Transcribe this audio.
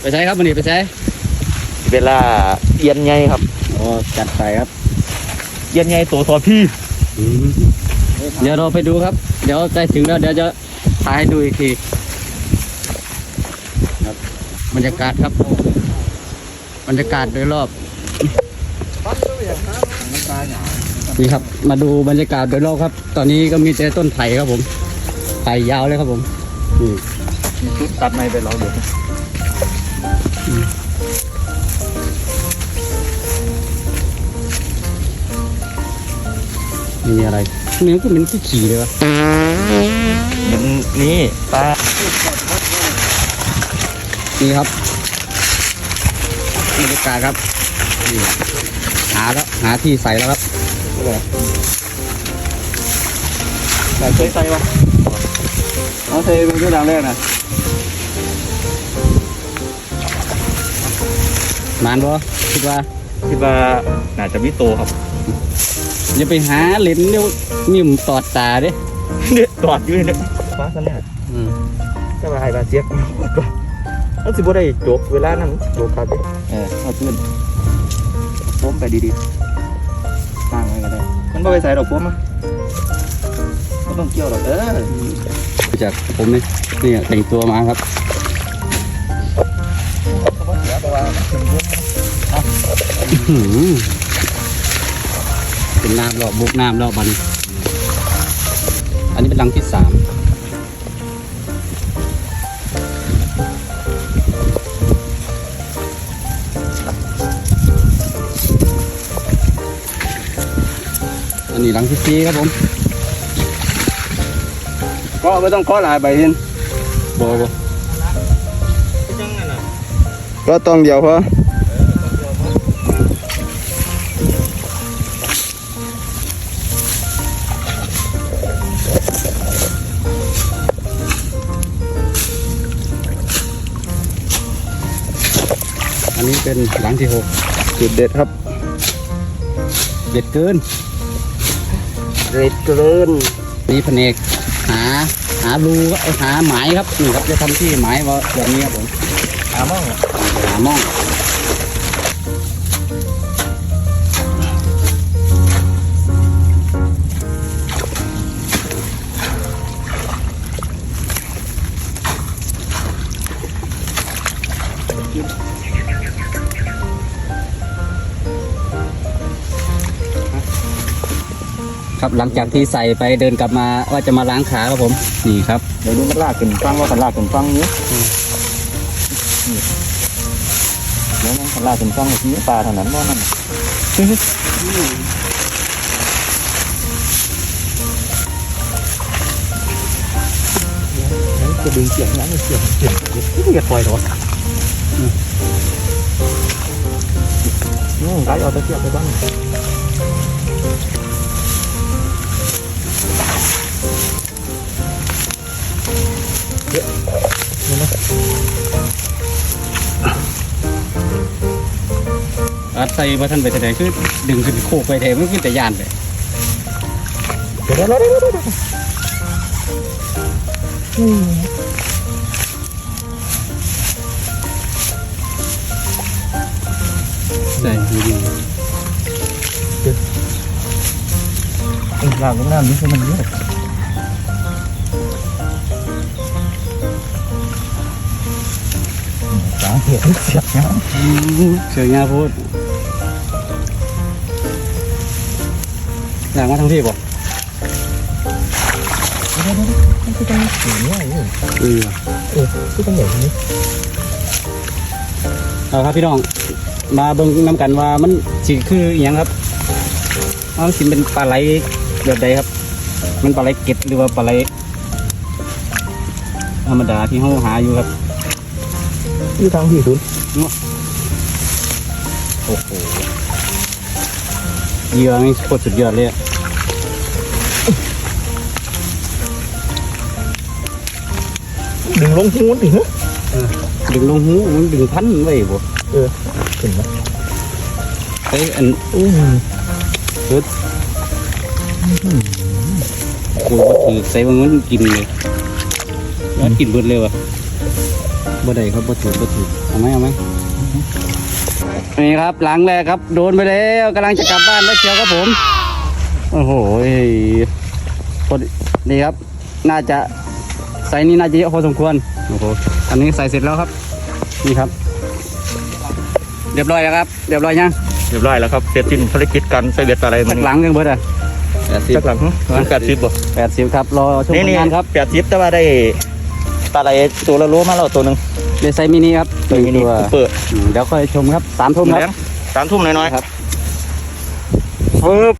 ไปใช้ครับวันนี้ไปใช้เวลาเอียนใหญ่ครับอ๋อจัดไปครับเอียนใหญ่ตัวทอพี่เดี๋ยวเราไปดูครับ เดี๋ยวใจถึงแล้วเดี๋ยวจะถ่ายให้ดูอีกทีครับบรรยากาศครับบรรยากาศโดยรอบนี่ครับ มาดูบรรยากาศโดยรอบครับ ตอนนี้ก็มีแต่ต้นไผ่ครับผมไผ่ยาวเลยครับผมนี่ชุดตัดไม้ไปเราเดี๋ยว นี่มีอะไรนี่มันก็เป็นที่ขี่เลยวะเห็นนี่ปลานี่ครับบรรยากาศครับนี่หาแล้วหาที่ใส่แล้วครับแต่เคยใส่ปะเอาใส่เป็นตัวดังแรกนะ มานบ่คิดว่าคิดว่าน่าจะมีโตครับอย่าไปหาเหรียญเดี๋ยวนิ่มตอดตาเด้เนี่ยตอดอยู่เนี่ยฟ้าซะเนี่ยอืมจะมาให้บาเสียกก็แล้วสิบ่ได้จบเวลานั้นจบครับเออเอาขึ้นผมไปดีๆตั้งไว้ก็ได้มันบ่ไปใส่ดอกผมอะไม่ต้องเกี่ยวหรอกเออจากผมนี่นี่แต่งตัวมาครับ เขาเสียแต่ว่ามันเป็นผมอื้อหือเป็นน้ำรอบบุกน้ำรอบบัดนอันนี้เป็นรังที่สามอันนี้รังที่สี่ครับผมก็ไม่ต้องเคาะหลายใบเห็นบอบจังนั่นน่ะ ก็ต้องเดียวพออันนี้เป็นหลังที่หกจุดเด็ดครับ เด็ดเกิน เด็ดเกิน นี่แผนกหาหารูไอยหาหมายครับนี่ครับจะทำที่หมายว่าแบบนี้ครับผมอามั่งหาม่องครับหลังจากที่ใส่ไปเดินกลับมาว่าจะมาล้างขาครับผม นี่ครับ เดี๋ยวดูมันลากขึ้นฟังว่ามันลากขึ้นฟังนี้ เดี๋ยวมันลากขึ้นฟังนี้ปลาเท่านั้นว่ามันจะดึงเสียงนั้นเสียงเสียงที่จะปล่อยรถอืมไกด์เอาตะเกียบไปบ้างอัดใส่มาท่านไปแสดงคือดึงขึ้นโคกไปแทนมันขึ้นแต่ยานเลยเดี๋ยวเดี๋ยวเดี๋ยวเดี๋ยวใช่ดีลากลงน้ำนี่คือมันเยอะสาเหตุเสียบเนาะเชียงยาพูด อยากมาทั้งที่บ่มันคือต้องอย่างนี้อยู่เออเออคือต้องอย่างนี้เอาครับพี่น้อง มาเบิ่งน้ำกันว่ามันสิคืออหยังครับเอาสิเป็นปลาไหลแบบใดครับ มันปลาไหลเก็ดหรือว่าปลาไหลธรรมดาที่เขาหาอยู่ครับที่ทางที่สุดโอ้โห เหยื่อนี่โคตรสุดยอดเลยอะดึงลงทิ้งมันถึงดึงลงหูมันดึงพันไว้บ่ถึงไหมเอ้ยอันอืมโอ้โหถือใส่มันมันกินเลยแล้วกินเบิดเลยว่ะอบ่ได้ครับบ่ถูกบ่ถูกเอาไหมเอาไหม นี่ครับหลังแรกครับโดนไปแล้วกำลังจะกลับบ้านแล้วเชียวครับผม โอ้โหพอดีนี่ครับ น่าจะใส่นี่น่าจะเยอะพอสมควรโอ้โหอันนี้ใส่เสร็จแล้วครับ นี่ครับ เรียบร้อยแล้วครับ เรียบร้อยยังเรียบร้อยแล้วครับเสร็จสิ้นภารกิจการใส่เบ็ดอะไรสักหลังยังเบิดอะสักหลังแปดสิบบ่แปดสิบครับรอชมนี่ผลนี่งานครับแปดสิบแต่ว่าได้ ปลาไหลตัวละโลมาแล้วตัวหนึ่งเดซไซมินิครับตัวมินิตัวเปิดอืมเดี๋ยวค่อยชมครับสามทุ่มคแล้รับสามทุ่มน้อยๆครับปึ๊บ